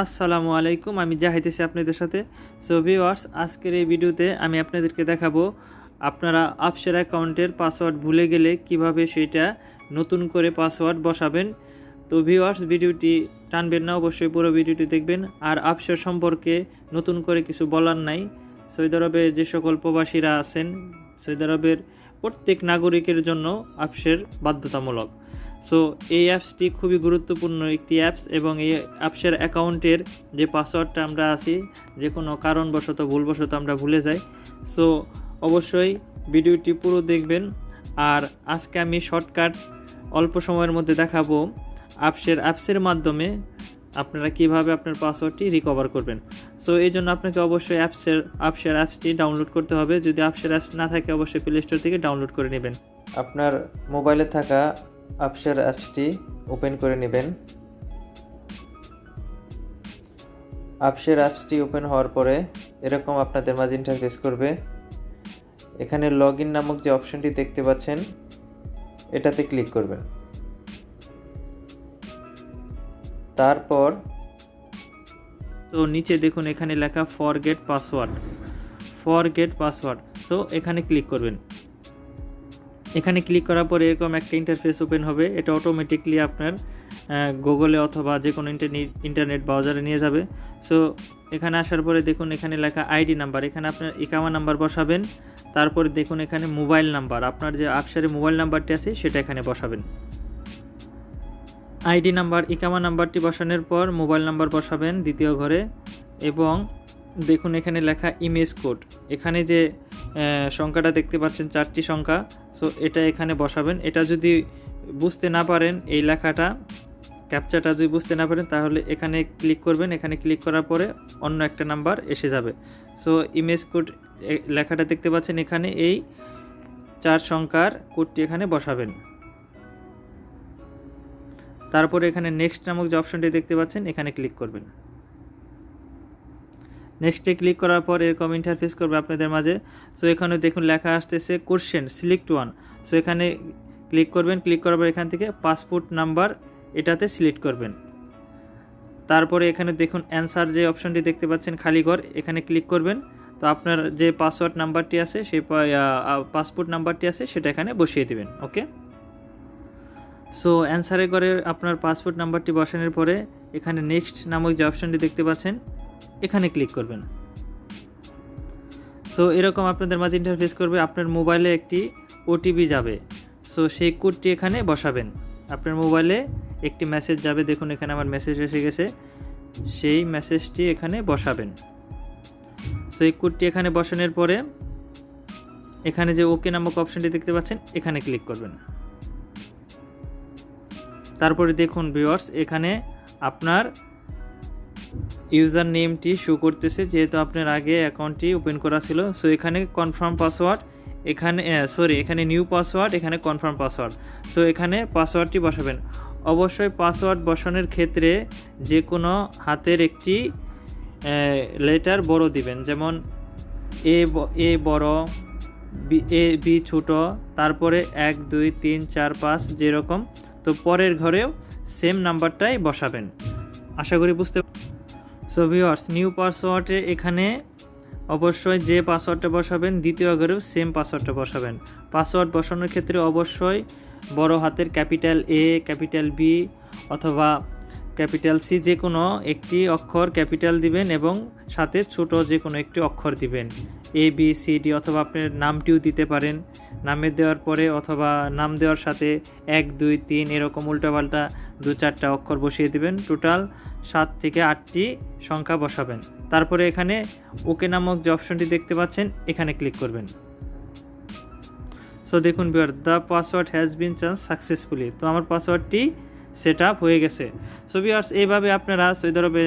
আসসালামু আলাইকুম, আমি জাহিদ আছি আপনাদের সাথে। সো ভিওয়ার্স আজকের এই ভিডিওতে আমি আপনাদেরকে দেখাবো আপনারা আপসের অ্যাকাউন্টের পাসওয়ার্ড ভুলে গেলে কীভাবে সেটা নতুন করে পাসওয়ার্ড বসাবেন। তো ভিওয়ার্স ভিডিওটি টানবেন না, অবশ্যই পুরো ভিডিওটি দেখবেন। আর আপসের সম্পর্কে নতুন করে কিছু বলার নাই। সৌদি আরবে যে সকল প্রবাসীরা আছেন, সৌদি আরবের প্রত্যেক নাগরিকের জন্য আপসের বাধ্যতামূলক। সো এই অ্যাপসটি খুবই গুরুত্বপূর্ণ একটি অ্যাপস এবং এই অ্যাপসের অ্যাকাউন্টের যে পাসওয়ার্ডটা আমরা আছি, যে কোনো কারণবশত, ভুলবশত আমরা ভুলে যাই। সো অবশ্যই ভিডিওটি পুরো দেখবেন। আর আজকে আমি শর্টকাট অল্প সময়ের মধ্যে দেখাবো অ্যাপসের অ্যাপসের মাধ্যমে আপনারা কীভাবে আপনার পাসওয়ার্ডটি রিকভার করবেন? সো এই জন্য আপনাকে অবশ্যই অ্যাপসের অ্যাপসের অ্যাপসটি ডাউনলোড করতে হবে। যদি অ্যাপসের অ্যাপস না থাকে, অবশ্যই প্লে স্টোর থেকে ডাউনলোড করে নেবেন। আপনার মোবাইলে থাকা আপসের অ্যাপসটি ওপেন করে নেবেন। আপসের অ্যাপসটি ওপেন হওয়ার পরে এরকম আপনাদের মাঝে ইন্টারফেস করবে। এখানে লগ ইন নামক যে অপশনটি দেখতে পাচ্ছেন, এটাতে ক্লিক করবেন। তারপর তো নিচে দেখুন এখানে লেখা ফরগেট পাসওয়ার্ড ফরগেট পাসওয়ার্ড তো এখানে ক্লিক করবেন। এখানে ক্লিক করার পরে এরকম একটা ইন্টারফেস ওপেন হবে, এটা অটোমেটিকলি আপনার গুগলে অথবা যে কোনো ইন্টারনেট ব্রাউজারে নিয়ে যাবে। সো এখানে আসার পরে দেখুন এখানে লেখা আইডি নাম্বার এখানে আপনার ইকামা নাম্বার বসাবেন। তারপরে দেখুন এখানে মোবাইল নাম্বার আপনার যে আপসারে মোবাইল নাম্বারটি আছে, সেটা এখানে বসাবেন। আইডি নাম্বার, ইকামা নাম্বারটি বসানোর পর মোবাইল নাম্বার বসাবেন দ্বিতীয় ঘরে এবং দেখুন এখানে লেখা ইমেজ কোড। এখানে যে সংখ্যাটা দেখতে পাচ্ছেন, চারটি সংখ্যা, সো এটা এখানে বসাবেন। এটা যদি বুঝতে না পারেন, এই লেখাটা ক্যাপচাটা যদি বুঝতে না পারেন, তাহলে এখানে ক্লিক করবেন। এখানে ক্লিক করার পরে অন্য একটা নাম্বার এসে যাবে। সো ইমেজ কোড লেখাটা দেখতে পাচ্ছেন এখানে, এই চার সংখ্যার কোডটি এখানে বসাবেন। তারপরে এখানে নেক্সট নামক যে অপশনটি দেখতে পাচ্ছেন, এখানে ক্লিক করবেন। নেক্সটে ক্লিক করার পর এরকম ইন্টারফেস করবে আপনাদের মাঝে। সো এখানে দেখুন লেখা আসতেছে কোশ্চেন সিলেক্ট ওয়ান সো এখানে ক্লিক করবেন ক্লিক করার পর এখান থেকে পাসপোর্ট নাম্বার এটাতে সিলেক্ট করবেন। তারপরে এখানে দেখুন অ্যান্সার যে অপশনটি দেখতে পাচ্ছেন খালি ঘর, এখানে ক্লিক করবেন। তো আপনার যে পাসওয়ার্ড নাম্বারটি আছে, সেই পাসপোর্ট নাম্বারটি আছে, সেটা এখানে বসিয়ে দেবেন ওকে সো অ্যান্সারে করে আপনার পাসপোর্ট নাম্বারটি বসানোর পরে এখানে নেক্সট নামক যে অপশনটি দেখতে পাচ্ছেন, এখানে ক্লিক করবেন। সো এরকম আপনাদের মাঝে ইন্টারফেস করবে, আপনার মোবাইলে একটি ওটিপি যাবে। সো সেই কোডটি এখানে বসাবেন। আপনার মোবাইলে একটি মেসেজ যাবে, দেখুন এখানে আমার মেসেজ এসে গেছে। সেই মেসেজটি এখানে বসাবেন। সো এই কোডটি এখানে বসানোর পরে এখানে যে ওকে নামক অপশনটি দেখতে পাচ্ছেন, এখানে ক্লিক করবেন। তারপরে দেখুন ভিওয়ার্স এখানে আপনার ইউজার নেমটি শো করতেছে, যেহেতু আপনার আগে অ্যাকাউন্টটি ওপেন করা ছিল। সো এখানে কনফার্ম পাসওয়ার্ড এখানে সরি এখানে নিউ পাসওয়ার্ড এখানে কনফার্ম পাসওয়ার্ড সো এখানে পাসওয়ার্ডটি বসাবেন। অবশ্যই পাসওয়ার্ড বসানোর ক্ষেত্রে যে কোনো হাতের একটি লেটার বড় দিবেন। যেমন এ এ বড়, বি, এ, বি ছোট, তারপরে এক, দুই, তিন, চার, পাঁচ, যেরকম। তো পরের ঘরেও সেম নাম্বারটাই বসাবেন। আশা করি বুঝতে সো ভিওয়ার্স নিউ পাসওয়ার্ডে এখানে অবশ্যই যে পাসওয়ার্ডটা বসাবেন, দ্বিতীয় ঘরেও সেম পাসওয়ার্ডটা বসাবেন। পাসওয়ার্ড বসানোর ক্ষেত্রে অবশ্যই বড় হাতের ক্যাপিটাল এ ক্যাপিটাল বি অথবা ক্যাপিটাল সি যে কোনো একটি অক্ষর ক্যাপিটাল দিবেন এবং সাথে ছোট যে কোনো একটি অক্ষর দিবেন। এ বি সি ডি অথবা আপনার নামটিও দিতে পারেন। নামে দেওয়ার পরে অথবা নাম দেওয়ার সাথে এক, দুই, তিন এরকম উল্টাপাল্টা দু চারটা অক্ষর বসিয়ে দিবেন। টোটাল সাত থেকে আটটি সংখ্যা বসাবেন। তারপরে এখানে ওকে নামক যে অপশনটি দেখতে পাচ্ছেন, এখানে ক্লিক করবেন। সো দেখুন bear the password has been changed successfully তো আমার পাসওয়ার্ডটি সেট হয়ে গেছে। সো বিয়ার্স এইভাবে আপনারা সৌদি আরবে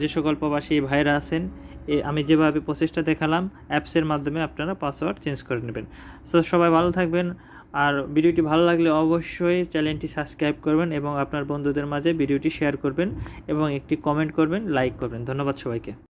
যে সকল প্রবাসী ভাইরা আছেন আমি যেভাবে প্রচেষ্টা দেখালাম অ্যাপসের মাধ্যমে আপনারা পাসওয়ার্ড চেঞ্জ করে নেবেন। সো সবাই ভালো থাকবেন, আর ভিডিওটি ভালো লাগলে অবশ্যই চ্যানেলটি সাবস্ক্রাইব করবেন এবং আপনার বন্ধুদের মাঝে ভিডিওটি শেয়ার করবেন এবং একটি কমেন্ট করবেন লাইক করবেন। ধন্যবাদ সবাইকে।